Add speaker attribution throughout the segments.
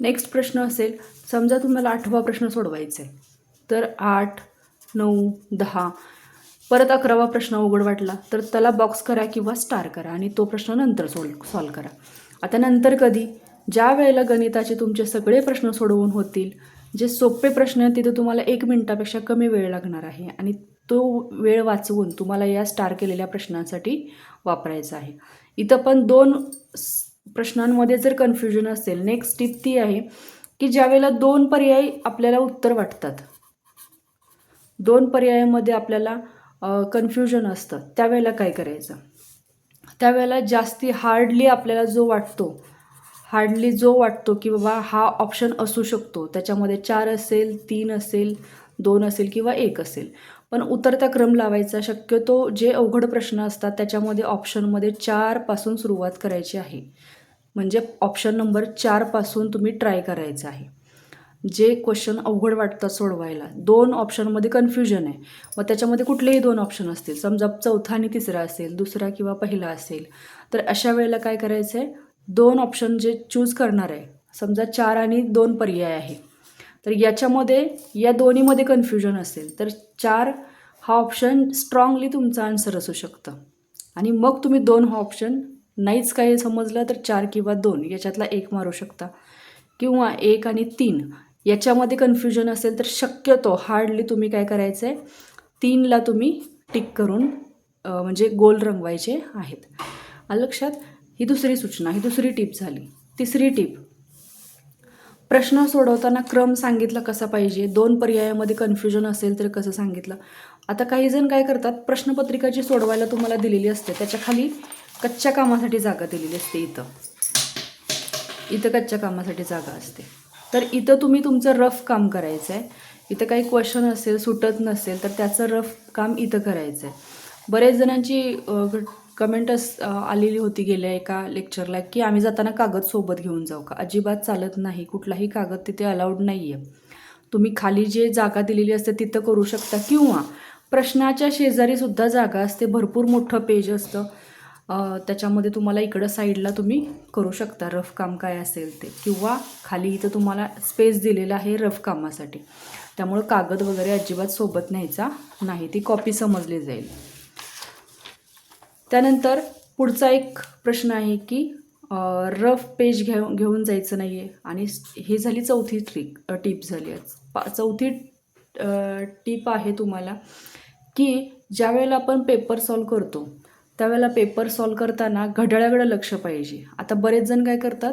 Speaker 1: Next प्रश्न असेल समजा तुम्हाला आठवा प्रश्न सोडवायचा आहे तर आठ नऊ दहा परत अकरावा प्रश्न उघड वाटला तर त्याला बॉक्स करा किंवा स्टार करा आणि तो प्रश्न नंतर सोल सॉल्व करा. आता नंतर कधी? ज्या वेळेला गणिताचे तुमचे सगळे प्रश्न सोडवून होतील जे सोपे प्रश्न आहेत तिथे तुम्हाला एक मिनटापेक्षा कमी वेळ लागणार आहे आणि तो वेळ वाचवून तुम्हाला या स्टार केलेल्या प्रश्नांसाठी वापरायचा आहे. इथं पण दोन प्रश्नांमध्ये जर कन्फ्युजन असेल नेक्स्ट टिप ती आहे की ज्यावेळेला दोन पर्याय आपल्याला उत्तर वाटतात दोन पर्यायामध्ये आपल्याला कन्फ्युजन असतं त्यावेळेला काय करायचं? त्यावेळेला जास्ती हार्डली आपल्याला जो वाटतो हार्डली जो वाटतो की बाबा हा ऑप्शन असू शकतो त्याच्यामध्ये चार असेल तीन असेल दोन असेल किंवा एक असेल. पण उतरता क्रम लावायचा शक्यतो जे अवघड प्रश्न असतात त्याच्यामध्ये ऑप्शनमध्ये चारपासून सुरुवात करायची आहे. म्हणजे ऑप्शन नंबर चारपासून तुम्ही ट्राय करायचं आहे. जे क्वेश्चन अवघड वाटतात सोडवायला दोन ऑप्शनमध्ये कन्फ्युजन आहे. मग त्याच्यामध्ये कुठलेही दोन ऑप्शन असतील समजा चौथा आणि तिसरा असेल दुसरा किंवा पहिला असेल तर अशा वेळेला काय करायचं आहे दोन ऑप्शन जे चूज करणार आहे समजा चार आणि दोन पर्याय आहे. तर याच्यामध्ये या दोन्हीमध्ये कन्फ्युजन असेल तर चार हा ऑप्शन स्ट्रॉंगली तुमचा आन्सर असू शकतं. आणि मग तुम्ही दोन हा ऑप्शन नाहीच काही समजलं तर चार किंवा दोन याच्यातला एक मारू शकता. किंवा एक आणि तीन याच्यामध्ये कन्फ्युजन असेल तर शक्यतो हार्डली तुम्ही काय करायचं आहे तीनला तुम्ही टिक करून म्हणजे गोल रंगवायचे आहेत. आलं लक्षात ही दुसरी सूचना ही दुसरी टीप झाली. तिसरी टीप प्रश्न सोडवताना क्रम सांगितला कसा पाहिजे? दोन पर्यायामध्ये कन्फ्युजन असेल तर कसं सांगितलं? आता काही जण काय करतात? प्रश्नपत्रिका जी सोडवायला तुम्हाला दिलेली असते त्याच्याखाली कच्च्या कामासाठी जागा दिलेली असते इथं. इथं कच्च्या कामासाठी जागा असते. तर इथं तुम्ही तुमचं रफ काम करायचं आहे इथं काही क्वेश्चन असेल सुटत नसेल तर त्याचं रफ काम इथं करायचं आहे बरेच जणांची कमेंट अस आलेली होती गेल्या एका लेक्चरला की आम्ही जाताना कागद सोबत घेऊन जाऊ का? अजिबात चालत नाही. कुठलाही कागद तिथे अलाउड नाही आहे तुम्ही खाली जे जागा दिलेली असते तिथं करू शकता किंवा प्रश्नाच्या शेजारीसुद्धा जागा असते. भरपूर मोठं पेज असतं. त्याच्यामध्ये तुम्हाला इकडं साईडला तुम्ही करू शकता रफ काम काय असेल ते. किंवा खाली इथं तुम्हाला स्पेस दिलेला आहे रफ कामासाठी. त्यामुळं कागद वगैरे अजिबात सोबत न्यायचा नाही. ती कॉपी समजली जाईल. त्यानंतर पुढचा एक प्रश्न आहे की रफ पेज घेऊन घेऊन जायचं नाही आहे आणि हे ही झाली चौथी ट्रिक टीप झाली आज. पा चौथी टीप आहे तुम्हाला की ज्या वेळेला आपण पेपर सॉल्व करतो त्यावेळेला पेपर सॉल्व करताना घड्याळाकडं लक्ष पाहिजे. आता बरेच जण काय करतात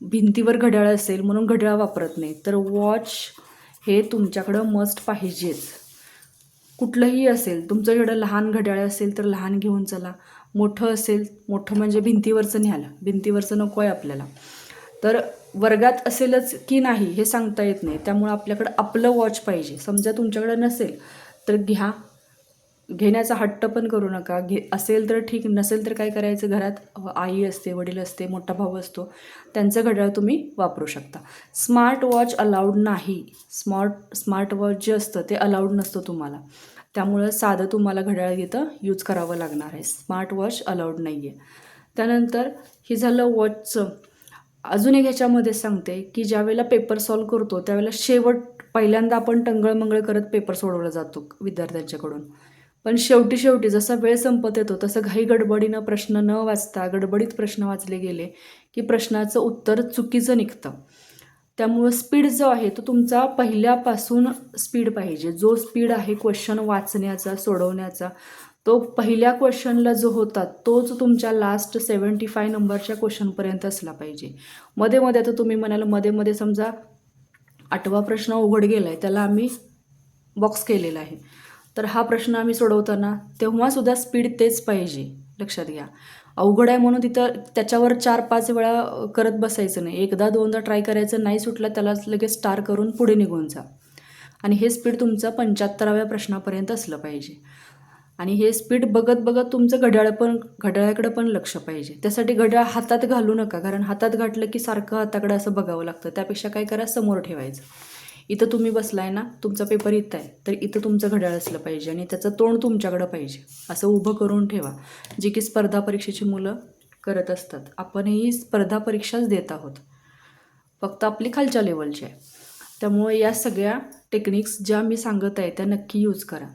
Speaker 1: भिंतीवर घड्याळ असेल म्हणून घड्याळ वापरत नाही तर वॉच हे तुमच्याकडं मस्ट पाहिजेच. कुठलंही असेल तुमच्याकडं लहान घड्याळ असेल तर लहान घेऊन चला. मोठं असेल मोठं म्हणजे भिंतीवरचं न्याल भिंतीवरचं नको आहे आपल्याला. तर वर्गात असेलच की नाही हे सांगता येत नाही. त्यामुळं आपल्याकडं आपलं वॉच पाहिजे. समजा तुमच्याकडं नसेल तर घ्या. घेण्याचा हट्ट पण करू नका. घे असेल तर ठीक नसेल तर काय करायचं? घरात आई असते वडील असते मोठा भाऊ असतो. त्यांचं घड्याळ तुम्ही वापरू शकता. स्मार्ट वॉच अलाउड नाही. स्मार्ट स्मार्ट वॉच जे असतं ते अलाउड नसतं तुम्हाला. त्यामुळं साधं तुम्हाला घड्याळ इथं यूज करावं लागणार आहे. स्मार्ट वॉच अलाउड नाही आहे त्यानंतर हे झालं वॉचचं. अजून एक ह्याच्यामध्ये सांगते की ज्यावेळेला पेपर सॉल्व करतो त्यावेळेला शेवट पहिल्यांदा आपण टंगळमंगळ करत पेपर सोडवला जातो विद्यार्थ्यांच्याकडून. पण शेवटी शेवटी जसा वेळ संपत येतो तसं घाई गडबडीनं प्रश्न न वाचता गडबडीत प्रश्न वाचले गेले की प्रश्नाचं उत्तर चुकीचं निघतं. त्यामुळं स्पीड जो आहे तो तुमचा पहिल्यापासून स्पीड पाहिजे. जो स्पीड आहे क्वेश्चन वाचण्याचा सोडवण्याचा तो पहिल्या क्वेश्चनला जो होता तोच तुमच्या लास्ट सेवन्टी फाय नंबरच्या क्वेश्चनपर्यंत असला पाहिजे. मध्ये मध्ये आता तुम्ही म्हणाल मध्ये मध्ये समजा आठवा प्रश्न उघड गेला आहे त्याला आम्ही बॉक्स केलेला आहे. तर हा प्रश्न आम्ही सोडवताना तेव्हासुद्धा स्पीड तेच पाहिजे लक्षात घ्या. अवघड आहे म्हणून तिथं त्याच्यावर चार पाच वेळा करत बसायचं नाही. एकदा दोनदा ट्राय करायचं नाही सुटलं त्याला लगेच स्टार करून पुढे निघून जा. आणि हे स्पीड तुमचं पंच्याहत्तराव्या प्रश्नापर्यंत असलं पाहिजे. आणि हे स्पीड बघत बघत तुमचं घड्याळ पण घड्याळाकडं पण लक्ष पाहिजे. त्यासाठी घड्याळ हातात घालू नका कारण हातात घातलं की सारखं हाताकडं असं बघावं लागतं. त्यापेक्षा काय करा समोर ठेवायचं. इथं तुम्ही बसलाय ना तुमचा पेपर इथं आहे. तर इथं तुमचं घड्याळ असलं पाहिजे आणि त्याचं तोंड तुमच्याकडं पाहिजे. असं उभं करून ठेवा. जे की स्पर्धा परीक्षेची मुलं करत असतात. आपणही स्पर्धा परीक्षाच देत आहोत. फक्त आपली खालच्या लेवलची आहे. त्यामुळे या सगळ्या टेक्निक्स ज्या मी सांगत आहे त्या नक्की यूज करा.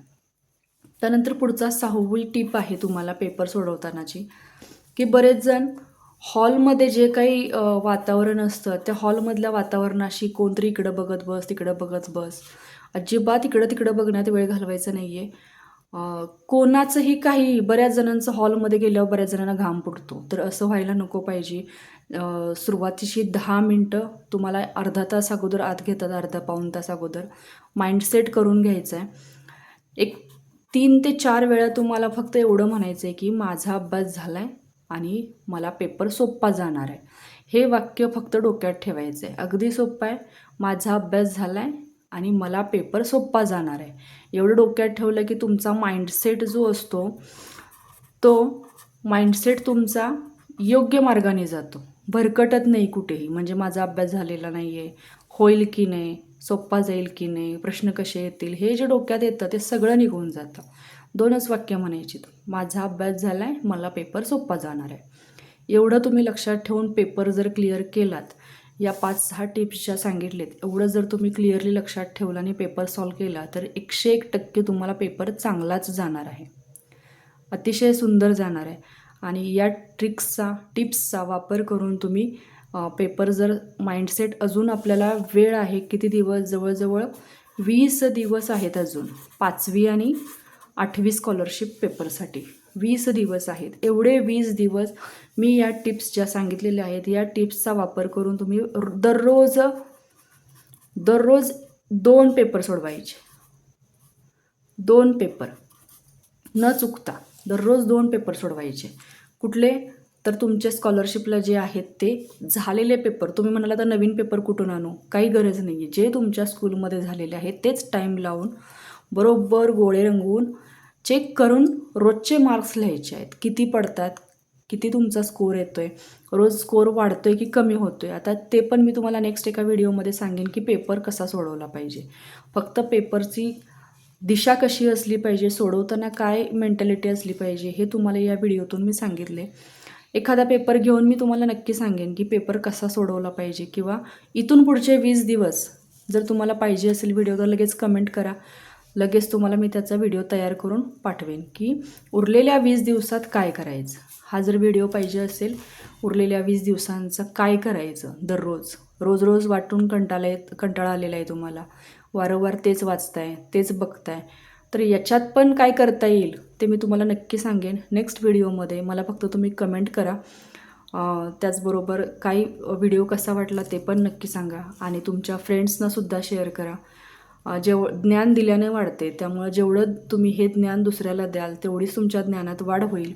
Speaker 1: त्यानंतर पुढचा सहावी टीप आहे तुम्हाला पेपर सोडवतानाची की बरेच जण हॉलमध्ये जे काही वातावरण असतं त्या हॉलमधल्या वातावरणाशी कोणतरी इकडं बघत बस तिकडं बघत बस. अजिबात इकडं तिकडं बघण्यात वेळ घालवायचा नाही आहे कोणाचंही काही बऱ्याच जणांचं हॉलमध्ये गेल्यावर बऱ्याच जणांना घाम फुटतो तर असं व्हायला नको पाहिजे. सुरुवातीशी दहा मिनटं तुम्हाला अर्धा तास अगोदर आत घेतात अर्धा पाऊण तास अगोदर. माइंडसेट करून घ्यायचं आहे एक तीन ते चार वेळा तुम्हाला फक्त एवढं म्हणायचं आहे की माझा अभ्यास झाला आहे आणि मला पेपर सोप्पा जाणार आहे. हे वाक्य फक्त डोक्यात ठेवायचं आहे अगदी सोपं आहे. माझा अभ्यास झाला आहे आणि मला पेपर सोप्पा जाणार आहे. एवढं डोक्यात ठेवलं की तुमचा माइंडसेट जो असतो तो माइंडसेट तुमचा योग्य मार्गाने जातो. भरकटत नाही कुठेही. म्हणजे माझा अभ्यास झालेला नाही आहे होईल की नाही? सोप्पा जाईल की नाही? प्रश्न कसे येतील? हे जे डोक्यात येतं ते सगळं निघून जातं. दोनच वाक्य म्हणायची माझा अभ्यास झाला आहे मला पेपर सोपा जाणार आहे. एवढं तुम्ही लक्षात ठेवून पेपर जर क्लिअर केलात या पाच सहा टिप्स ज्या सांगितलेत एवढं जर तुम्ही क्लिअरली लक्षात ठेवलं आणि पेपर सॉल्व केला तर एकशे एक टक्के तुम्हाला पेपर चांगलाच जाणार आहे. अतिशय सुंदर जाणार आहे. आणि या ट्रिक्सचा टिप्सचा वापर करून तुम्ही पेपर जर माइंडसेट अजून आपल्याला वेळ आहे किती दिवस जवळजवळ वीस दिवस आहेत अजून पाचवी आणि आठवी स्कॉलरशिप पेपरसाठी वीस दिवस आहेत. एवढे वीस दिवस मी या टिप्स ज्या सांगितलेल्या आहेत या टिप्सचा वापर करून तुम्ही दररोज दररोज दोन पेपर सोडवायचे. दोन पेपर न चुकता दररोज दोन पेपर सोडवायचे. कुठले? तर तुमचे स्कॉलरशिपला जे आहेत ते झालेले पेपर तुम्ही म्हणाला तर नवीन पेपर कुठून आणू? काही गरज नाही आहे जे तुमच्या स्कूलमध्ये झालेले आहेत तेच टाईम लावून बरोबर गोळे रंगवून चेक करून रोजचे मार्क्स लिहायचे आहेत. किती पडतात? किती तुमचा स्कोर येतो आहे रोज स्कोर वाढतो आहे की कमी होतो आहे आता ते पण मी तुम्हाला नेक्स्ट एका व्हिडिओमध्ये सांगेन की पेपर कसा सोडवला पाहिजे. फक्त पेपरची दिशा कशी असली पाहिजे? सोडवताना काय मेंटॅलिटी असली पाहिजे? हे तुम्हाला या व्हिडिओतून मी सांगितले. एखादा पेपर घेऊन मी तुम्हाला नक्की सांगेन की पेपर कसा सोडवला पाहिजे किंवा इथून पुढचे वीस दिवस जर तुम्हाला पाहिजे असेल व्हिडिओ तर लगेच कमेंट करा. लगेच तुम्हाला मी त्याचा व्हिडिओ तयार करून पाठवेन की उरलेल्या वीस दिवसात काय करायचं? हा जर व्हिडिओ पाहिजे असेल उरलेल्या वीस दिवसांचं काय करायचं दररोज? रोज रोज वाटून कंटाळा येत कंटाळा आलेला आहे तुम्हाला. वारंवार तेच वाचताय तेच बघताय. तर याच्यात पण काय करता येईल ते मी तुम्हाला नक्की सांगेन. नेक्स्ट व्हिडिओमध्ये मला फक्त तुम्ही कमेंट करा. त्याचबरोबर काही व्हिडिओ कसा वाटला ते पण नक्की सांगा. आणि तुमच्या फ्रेंड्सनासुद्धा शेअर करा. जेव ज्ञान दिल्याने वाढते. त्यामुळं जेवढं तुम्ही हे ज्ञान दुसऱ्याला द्याल तेवढीच तुमच्या ज्ञानात वाढ होईल.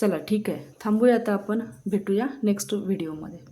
Speaker 1: चला ठीक आहे. थांबूया आता आपण. भेटूया नेक्स्ट व्हिडिओमध्ये